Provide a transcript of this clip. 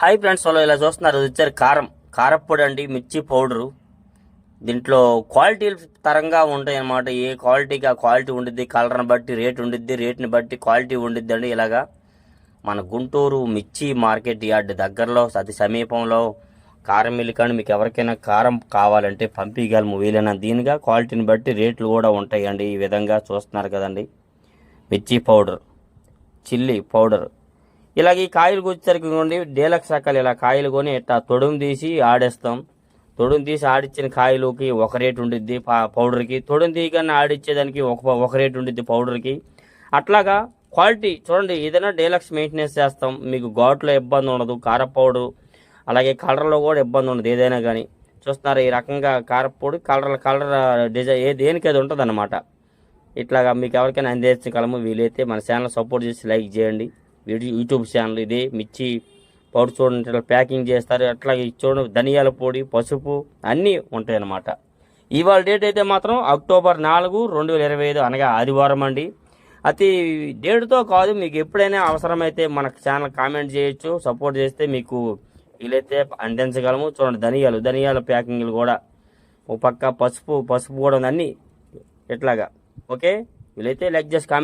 Hi friends వాళ్ళు ఇలా చూస్తున్నారు. ఇది వచ్చారు కారం కారప్పొడి అండి మిర్చి పౌడరు. దీంట్లో క్వాలిటీ తరంగా ఉంటాయి అన్నమాట ఏ క్వాలిటీకి ఆ క్వాలిటీ ఉండిద్ది కలర్ని బట్టి రేట్ ఉండిద్ది రేట్ని బట్టి క్వాలిటీ ఉండిద్ది అండి ఇలాగా. మన గుంటూరు మిర్చి మార్కెట్ యార్డ్ దగ్గరలో అతి సమీపంలో కారం మిల్లు కానీ మీకు ఎవరికైనా కారం కావాలంటే పంపించగలము వీలైన దీనిగా క్వాలిటీని బట్టి రేట్లు కూడా ఉంటాయండి. ఈ విధంగా చూస్తున్నారు కదండి. మిర్చి పౌడర్ చిల్లీ పౌడర్ ఇలాగ ఈ కాయలు వచ్చేసరికి ఇదిగోండి డీలక్స్ రకాలు ఇలా కాయలు కొని ఇట్లా తొడుము తీసి ఆడేస్తాం. తొడుము తీసి ఆడిచ్చిన కాయలుకి ఒక రేటు ఉండిద్ది పా- పౌడర్కి. తొడుము తీయగానే ఆడిచ్చేదానికి ఒక ఒక రేటు ఉండిద్ది పౌడర్కి. అట్లాగా క్వాలిటీ చూడండి ఏదైనా డీలక్స్ మెయింటెనెన్స్ చేస్తాం. మీకు ఘాట్లో ఇబ్బంది ఉండదు కార పౌడర్ అలాగే కలర్లో కూడా ఇబ్బంది ఉండదు ఏదైనా కానీ చూస్తున్నారు ఈ రకంగా కారపొడి కలర్ కలర్ డిజైన్ ఏ దేనికి అది ఉంటుంది అన్నమాట ఇట్లాగా మీకు ఎవరికైనా అందించగలము వీలైతే మన ఛానల్ సపోర్ట్ చేసి లైక్ చేయండి. వీడియో యూట్యూబ్ ఛానల్ ఇది. మిర్చి పౌడర్ చూడండి ఇట్లా ప్యాకింగ్ చేస్తారు. అట్లాగే చూడండి ధనియాల పొడి పసుపు అన్నీ ఉంటాయి అన్నమాట ఇవాళ డేట్ అయితే మాత్రం అక్టోబర్ నాలుగు రెండు వేల ఇరవై ఐదు అనగా ఆదివారం అండి. అతి డేట్తో కాదు మీకు ఎప్పుడైనా అవసరమైతే మన ఛానల్ కామెంట్ చేయొచ్చు సపోర్ట్ చేస్తే మీకు వీలైతే అందించగలము. చూడండి ధనియాలు ధనియాల ప్యాకింగ్లు కూడా ఒక పక్క పసుపు పసుపు కూడా ఉంది అన్నీ ఇట్లాగా. ఓకే? వీలైతే లైక్ చేసి కామెంట్